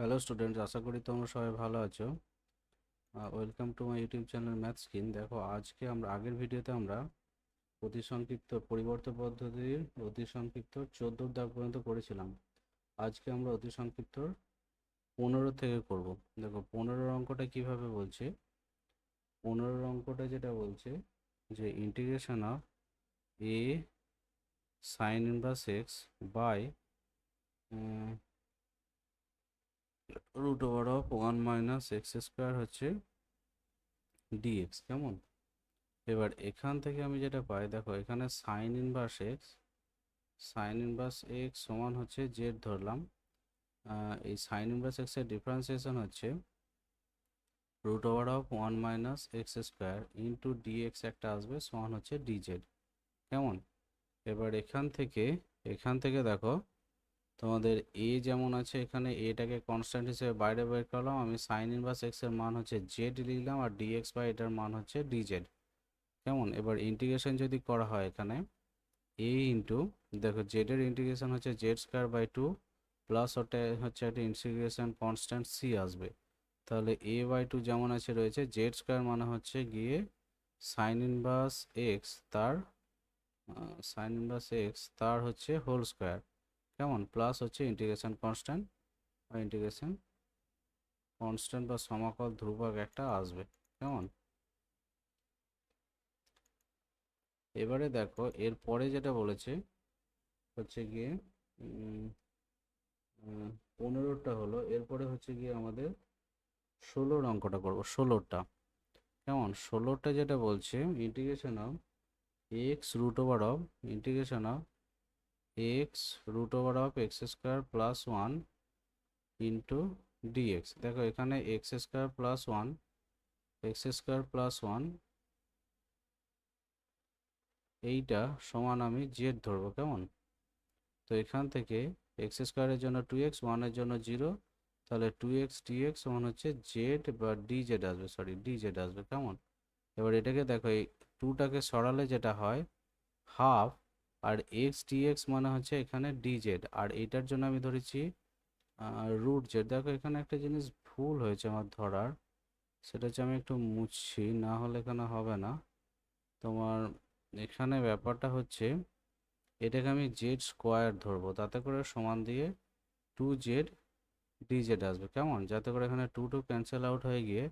Hello students আশা করি তোমরা সবাই ভালো আছো। Welcome to my YouTube channel math skin দেখো, আজকে আমরা, আগের ভিডিওতে আমরা অতি সংক্ষিপ্ত পরিবর্তন পদ্ধতির অতি সংক্ষিপ্ত চোদ্দোর দাগ পর্যন্ত করেছিলাম আজকে আমরা অতি সংক্ষিপ্ত পনেরো থেকে করব। দেখো, পনেরোর অঙ্কটা কীভাবে বলছে? পনেরোর অঙ্কটা যেটা বলছে যে integration of A sign inverse x by root over of one minus x square হচ্ছে ডিএক্স কেমন? এবার এখান থেকে আমি যেটা পাই, দেখো এখানে sign inverse x sign inverse x সমান হচ্ছে জেড ধরলাম এই সাইন ইনভার্স এক্সের ডিফারেন্সিয়েশন হচ্ছে root over of one minus x square into dx একটা আসবে, সমান হচ্ছে ডিজেড কেমন? এবার এখান থেকে এখান থেকে দেখো তোমাদের এ যেমন আছে এখানে এটাকে কনস্ট্যান্ট হিসেবে বাইরে বের করলাম, আমি সাইন ইনভার্স এক্সের মান হচ্ছে জেড লিখলাম, আর ডিএক্স বাই এটার মান হচ্ছে ডিজেড কেমন? এবার ইন্টিগ্রেশন যদি করা হয় এখানে এ ইন্টু দেখো জেড এর ইন্টিগ্রেশন হচ্ছে z square by two plus ওটা হচ্ছে একটা ইন্টিগ্রেশন কনস্ট্যান্ট সি আসবে। তাহলে এ বাই টু যেমন আছে রয়েছে জেড স্কোয়ার মানে হচ্ছে গিয়ে সাইন ইনভার্স এক্স তার সাইন ইনভার্স এক্স তার হচ্ছে হোল স্কোয়ার কেমন? প্লাস হচ্ছে ইন্টিগ্রেশন কনস্ট্যান্ট বা ইন্টিগ্রেশন কনস্ট্যান্ট বা সমাকল ধ্রুবক একটা আসবে, কেমন? এবারে দেখো, এর পরে যেটা বলেছে, হচ্ছে গিয়ে পনেরোটা হলো এরপরে হচ্ছে গিয়ে আমাদের ষোলোর অঙ্কটা করব, ষোলোটা, কেমন? ষোলোটা যেটা বলছে integration of x root over of integration of x root over of x square plus one into dx দেখো এখানে x square plus one x square plus one এইটা সমান আমি জেড ধরবো কেমন? তো এখান থেকে এক্স স্কোয়ারের জন্য টু এক্স ওয়ানের জন্য জিরো তাহলে টু এক্স ডিএক্স সমান হচ্ছে জেড বা ডি জেড আসবে সরি ডি জেড আসবে, কেমন? এবার এটাকে দেখো, এই টুটাকে সরালে যেটা হয় হাফ আর এক্স ডিএক্স মানে হচ্ছে এখানে ডিজেড আর এটার জন্য আমি ধরেছি রুট জেড দেখো এখানে একটা জিনিস ভুল হয়েছে আমার ধরার। সেটা হচ্ছে আমি একটু মুছছি, না হলে এখানে হবে না। তোমার এখানে ব্যাপারটা হচ্ছে, এটাকে আমি জেড স্কোয়ার ধরবো। তাতে করে সমান দিয়ে টু জেড ডিজেড আসবে। কেমন? যাতে করে এখানে টু টু ক্যান্সেল আউট হয়ে গিয়ে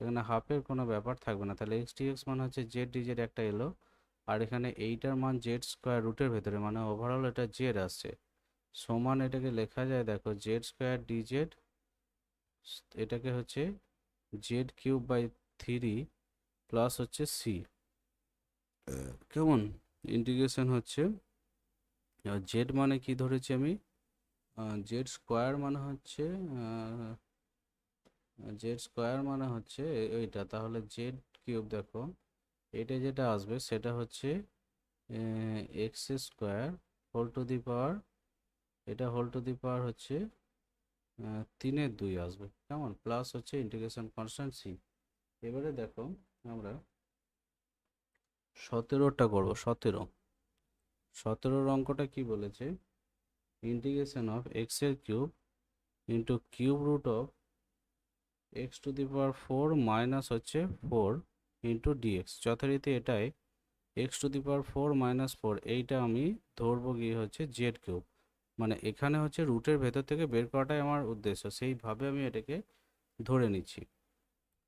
এখানে হাফের কোনো ব্যাপার থাকবে না। তাহলে এক্স ডিএক্স মানে হচ্ছে জেড ডিজেড একটা এলো। আর এখানে এইটার মান জেড স্কোয়ার রুটের ভেতরে মানে ওভারঅল এটা জেড আসছে। সমান এটাকে লেখা যায়, দেখো জেড স্কোয়ার ডি জেড এটাকে হচ্ছে z cube by three plus হচ্ছে সি কেমন? ইন্টিগ্রেশন হচ্ছে জেড মানে কি ধরেছি আমি? জেড স্কোয়ার মানে হচ্ছে জেড স্কোয়ার মানে হচ্ছে এইটা। তাহলে জেড কিউব দেখো এটা যেটা আসবে, সেটা হচ্ছে x square whole to the power এটা হোল টু দি পাওয়ার হচ্ছে তিনের দুই আসবে, কেমন? প্লাস হচ্ছে ইন্টিগ্রেশন কনস্ট্যান্ট সি এবারে দেখো আমরা সতেরোটা করব, সতেরো। সতেরোর অঙ্কটা কি বলেছে? ইন্টিগ্রেশন অফ এক্সের cube into cube root of x to the power four minus হচ্ছে ফোর ইন্টু ডিএক্স যথারীতি এটাই x to the power four minus four এইটা আমি ধরবো গিয়ে হচ্ছে জেড কিউব মানে এখানে হচ্ছে রুটের ভেতর থেকে বের করাটাই আমার উদ্দেশ্য। সেইভাবে আমি এটাকে ধরে নিচ্ছি।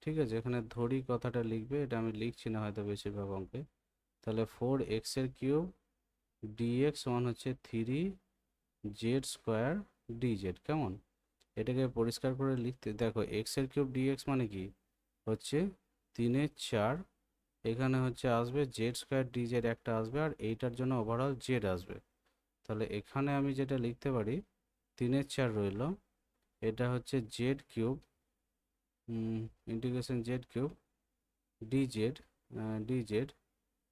ঠিক আছে, এখানে ধরি কথাটা লিখবে, এটা আমি লিখছি না হয়তো বেশিরভাগ অঙ্কে। তাহলে ফোর এক্সের কিউব ডিএক্স ওয়ান হচ্ছে থ্রি জেড স্কোয়ার ডিজেড কেমন? এটাকে পরিষ্কার করে লিখতে, দেখো এক্সের কিউব ডিএক্স মানে কি? হচ্ছে তিনের চার, এখানে হচ্ছে আসবে জেড স্কোয়ার ডিজেড একটা আসবে আর এইটার জন্য ওভারঅল জেড আসবে। তাহলে এখানে আমি যেটা লিখতে পারি তিনের চার রইল, এটা হচ্ছে z cube integration z cube dz dz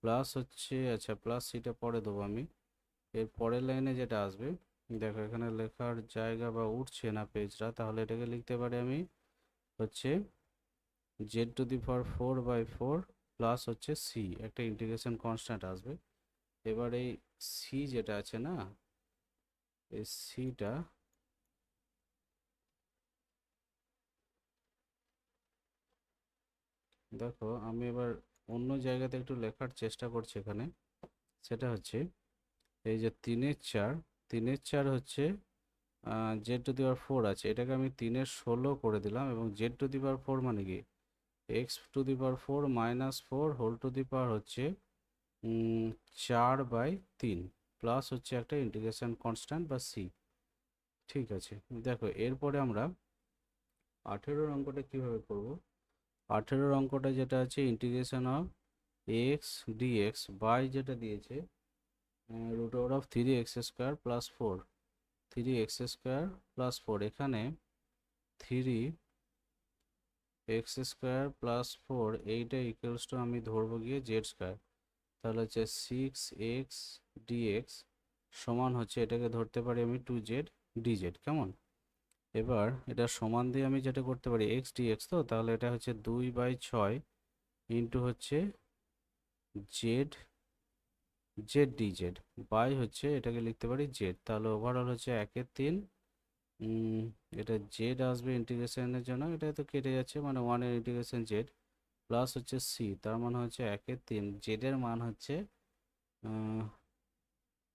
plus হচ্ছে আচ্ছা প্লাস সিটা পরে দেবো আমি। এর পরের লাইনে যেটা আসবে, দেখো এখানে লেখার জায়গা বা উঠছে না পেজটা তাহলে এটাকে লিখতে পারি আমি হচ্ছে z to the power four by four plus হচ্ছে সি একটা ইন্টিগ্রেশন কনস্ট্যান্ট আসবে। এবার এই সি যেটা আছে না, এই সিটা দেখো, আমি এবার অন্য জায়গাতে একটু লেখার চেষ্টা করছি এখানে। সেটা হচ্ছে এই যে তিনের চার তিনের চার হচ্ছে z to the power four আছে। এটাকে আমি তিনের ষোলো করে দিলাম এবং z to the power four মানে কি? X to the power four minus four whole to the power হচ্ছে চার বাই তিন প্লাস হচ্ছে একটা ইন্টিগ্রেশন কনস্ট্যান্ট বা সি ঠিক আছে, দেখো, এরপরে আমরা আঠেরোর অঙ্কটা কীভাবে করব? আঠেরোর অঙ্কটা যেটা আছে integration of x dx by যেটা দিয়েছে root over of three x square plus four three x square plus four এখানে three x square plus four এইটা ইকুয়ালস টু আমি ধরবো গিয়ে জেড স্কোয়ার তাহলে হচ্ছে সিক্স এক্স ডিএক্স সমান হচ্ছে এটাকে ধরতে পারি আমি টু জেড ডিজেড কেমন? এবার এটা সমান দিয়ে আমি যেটা করতে পারি এক্স ডিএক্স তো, তাহলে এটা হচ্ছে দুই বাই ছয় ইন্টু হচ্ছে জেড জেড ডিজেড বাই হচ্ছে এটাকে লিখতে পারি জেড তাহলে ওভারঅল হচ্ছে একের তিন এটা জেড আসবে ইন্টিগ্রেশনের জন্য, এটা তো কেটে যাচ্ছে মানে ওয়ানের ইন্টিগ্রেশন জেড প্লাস হচ্ছে সি তার মানে হচ্ছে একের তিন জেডের মান হচ্ছে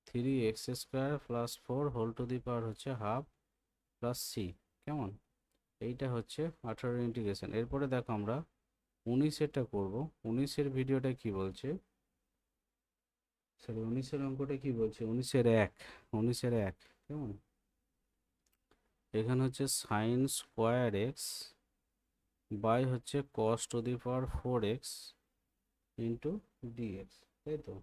three x square plus four whole to the power হচ্ছে হাফ প্লাস সি কেমন? এইটা হচ্ছে আঠারো ইন্টিগ্রেশন এরপরে দেখো আমরা উনিশেরটা করব, উনিশের ভিডিওটা কি বলছে? সরি উনিশের অঙ্কটা কি বলছে? উনিশের এক উনিশের এক, কেমন? এখানে হচ্ছে সাইন স্কোয়ার এক্স বাই হচ্ছে cos to the power four x into dx তাই তো?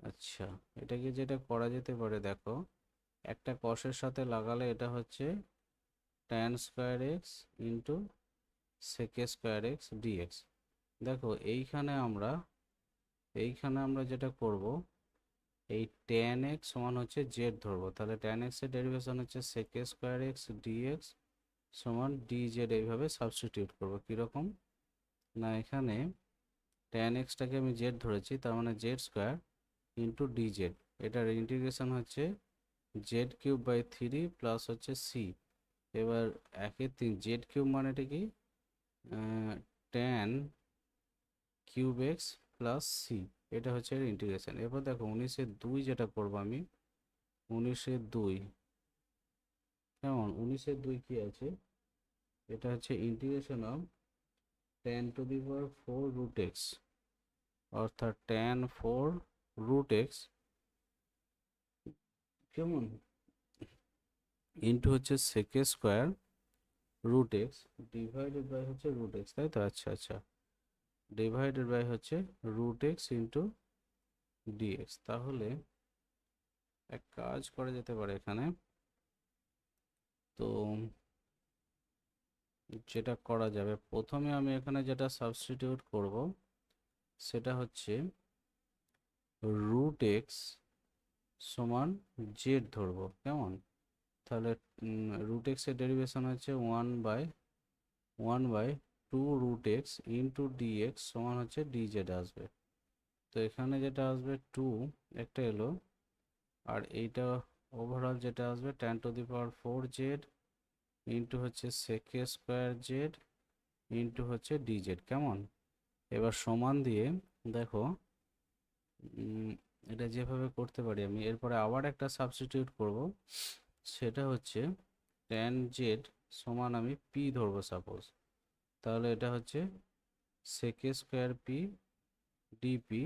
আচ্ছা এটাকে যেটা করা যেতে পারে, দেখো, একটা কসের সাথে লাগালে এটা হচ্ছে tan square x into sec square x dx দেখো, এইখানে আমরা এইখানে আমরা যেটা করব এই ট্যান এক্স সমান হচ্ছে জেড ধরবো। তাহলে ট্যান এক্সের ডেরিভেশন হচ্ছে সেকে স্কোয়ার এক্স ডিএক্স সমান ডি জেড এইভাবে সাবস্টিটিউট করব। কীরকম? না, এখানে ট্যান এক্সটাকে আমি জেড ধরেছি, তার মানে z square into d z এটার ইন্টিগ্রেশন হচ্ছে z cube by three plus হচ্ছে সি এবার একে তিন জেড কিউব মানেটা কি? Tan cube x plus c এটা হচ্ছে এর ইন্টিগ্রেশন এরপর দেখো উনিশের দুই যেটা করব আমি উনিশের দুই। কেমন? উনিশের দুই কি আছে? এটা হচ্ছে integration of tan to the power four root x অর্থাৎ টেন ফোর রুট এক্স কেমন? ইন্টু হচ্ছে sec square root x divided by হচ্ছে রুট এক্স তাই তো? আচ্ছা আচ্ছা। ডিভাইডেড বাই হচ্ছে রুট এক্স ইন্টু ডিএক্স তাহলে এক কাজ করা যেতে পারে এখানে। তো যেটা করা যাবে, প্রথমে আমি এখানে যেটা সাবস্টিটিউট করব, সেটা হচ্ছে রুট এক্স সমান জেড ধরবো। কেমন? তাহলে রুট এক্সের ডেরিভেশন হচ্ছে one by one by two root x into dx সমান হচ্ছে ডিজেড আসবে। তো এখানে যেটা আসবে টু একটা এলো। আর এইটা ওভারঅল যেটা আসবে ten to the power four Z into হচ্ছে সেকে স্কোয়ার জেড ইন্টু হচ্ছে ডিজেড কেমন? এবার সমান দিয়ে দেখো এটা যেভাবে করতে পারি আমি, এরপরে আবার একটা সাবস্টিটিউট করব। সেটা হচ্ছে টেন জেড সমান আমি পি ধরবো সাপোজ তাহলে এটা হচ্ছে সেকে স্কোয়ার পি ডিপি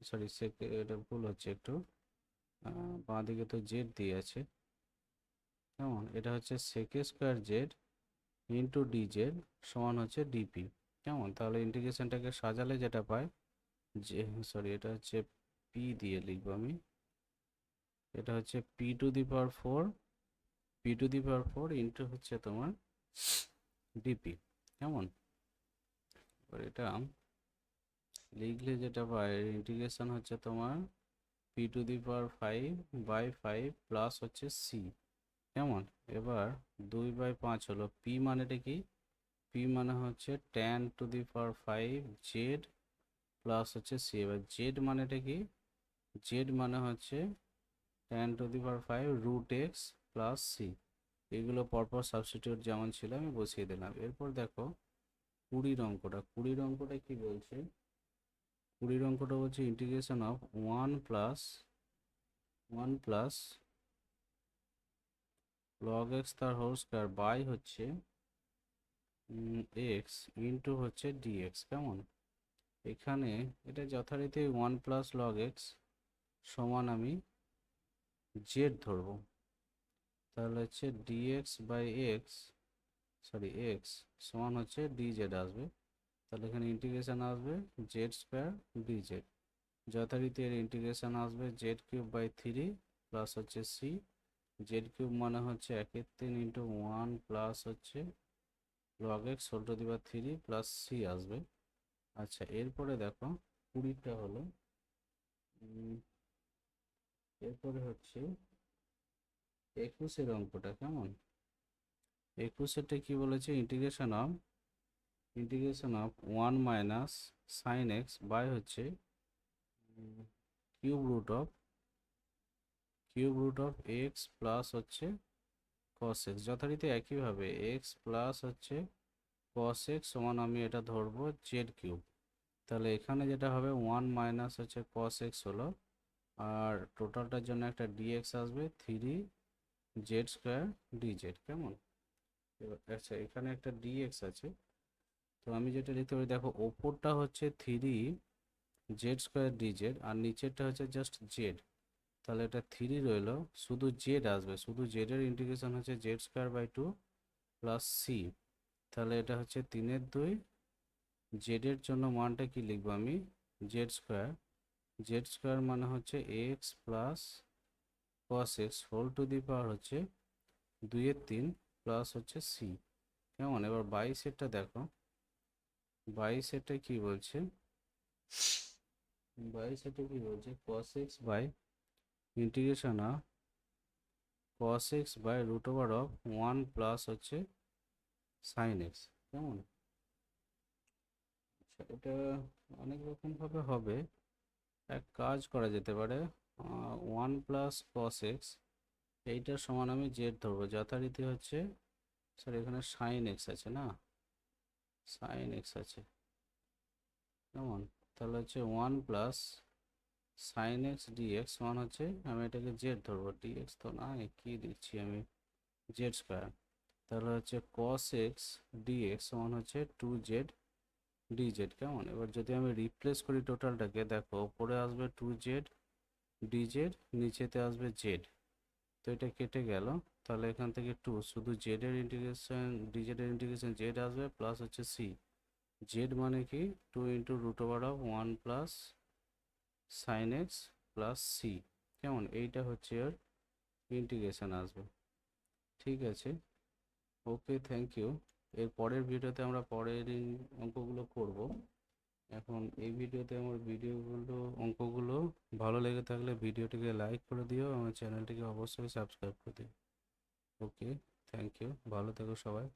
সরি সেকে এটা ভুল হচ্ছে একটু। বাঁ দিকে তো জেড দিয়ে আছে। কেমন? এটা হচ্ছে sec square z into d z সমান হচ্ছে ডিপি কেমন? তাহলে ইন্টিগ্রেশনটাকে সাজালে যেটা পায়, যে সরি এটা হচ্ছে পি দিয়ে লিখব আমি। এটা হচ্ছে p to the power four p to the power four into হচ্ছে তোমার ডিপি কেমন? এবার এটা লিখলে যেটা পায় ইন্টিগ্রেশন হচ্ছে তোমার p to the power five by five plus হচ্ছে সি কেমন? এবার দুই বাই পাঁচ হলো পি মানেটা কি? পি মানে হচ্ছে tan to the power five z plus হচ্ছে সি এবার জেড মানেটা কি? জেড মানে হচ্ছে tan to the power five root x plus c এগুলো পরপর সাবস্টিটিউট যেমন ছিল আমি বসিয়ে দিলাম। এরপর দেখো, কুড়ির অঙ্কটা কুড়ির অঙ্কটা কি বলছে? কুড়ির অঙ্কটা বলছে integration of one plus one plus log x তার হোল স্কোয়ার বাই হচ্ছে এক্স ইন্টু হচ্ছে ডিএক্স কেমন? এখানে এটা যথারীতি ওয়ান প্লাস লগ এক্স সমান আমি জেড ধরবো। তাহলে হচ্ছে dx by x sorry x সমান হচ্ছে ডিজেড আসবে। তাহলে এখানে ইন্টিগ্রেশন আসবে জেড স্কোয়ার ডিজেড যথারীতি এর ইন্টিগ্রেশন আসবে z cube by three plus হচ্ছে সি জেড কিউব মানে হচ্ছে একের তিন ইন্টু ওয়ান প্লাস হচ্ছে log x whole to the three plus c আসবে। আচ্ছা এরপরে দেখো, কুড়িটা হলো এরপরে হচ্ছে একুশের অঙ্কটা কেমন? একুশেরটা কি বলেছে? Integration of integration of one minus sine x by হচ্ছে cube root of cube root of x plus হচ্ছে কস এক্স যথারীতি একইভাবে এক্স প্লাস হচ্ছে কস এক্স সমান আমি এটা ধরবো জেড কিউব তাহলে এখানে যেটা হবে ওয়ান মাইনাস হচ্ছে কস এক্স হলো, আর টোটালটার জন্য একটা ডিএক্স আসবে থ্রি জেড স্কোয়ার ডিজেড কেমন? এবার আচ্ছা এখানে একটা ডিএক্স আছে। তো আমি যেটা লিখতে পারি, দেখো, ওপরটা হচ্ছে থ্রি জেড স্কোয়ার ডিজেড আর নিচেরটা হচ্ছে জাস্ট জেড তাহলে এটা থ্রি রইল, শুধু জেড আসবে, শুধু জেডের ইন্টিগ্রেশন হচ্ছে z square by two plus c তাহলে এটা হচ্ছে তিনের দুই। জেডের জন্য মানটা কি লিখব আমি? জেড স্কোয়ার জেড স্কোয়ার মানে হচ্ছে x plus cos x whole to the power হচ্ছে দুইয়ের তিন প্লাস হচ্ছে সি কেমন? এবার বাইশেরটা দেখো। বাইশেরটা কি বলছে? বাইশেরটা কি বলছে? Cos x by integration of cos x by root over of one plus হচ্ছে সাইন এক্স কেমন? এটা অনেক রকমভাবে হবে। এক কাজ করা যেতে পারে। ওয়ান প্লাস কস এক্স এইটার সমান আমি জেড ধরবো। যথারীতি হচ্ছে স্যার এখানে সাইন এক্স আছে না? সাইন এক্স আছে। কেমন? তাহলে হচ্ছে one plus sine x dx সমান হচ্ছে, আমি এটাকে জেড ধরবো। ডিএক্স তো না কি দিচ্ছি আমি জেড স্কোয়ার তাহলে হচ্ছে কস এক্স ডিএক্স সমান হচ্ছে টু জেড ডিজেড কেমন? এবার যদি আমি রিপ্লেস করি টোটালটাকে দেখো ওপরে আসবে টু জেড ডিজেড নিচেতে আসবে জেড তো এটা কেটে গেল। তাহলে এখান থেকে টু শুধু জেডের ইন্টিগ্রেশন ডিজেড এর ইন্টিগ্রেশন জেড আসবে প্লাস হচ্ছে সি জেড মানে কি? Two into root over of one plus sine x plus c কেমন? এইটা হচ্ছে এর ইন্টিগ্রেশন আসবে। ঠিক আছে? ওকে থ্যাংক ইউ এর পরের ভিডিওতে আমরা পরের অঙ্কগুলো করব। এখন এই ভিডিওতে আমার ভিডিওগুলো, অঙ্কগুলো ভালো লেগে থাকলে ভিডিওটিকে লাইক করে দিও, আমার চ্যানেলটিকে অবশ্যই সাবস্ক্রাইব করে দিও। ওকে থ্যাংক ইউ ভালো থেকো সবাই।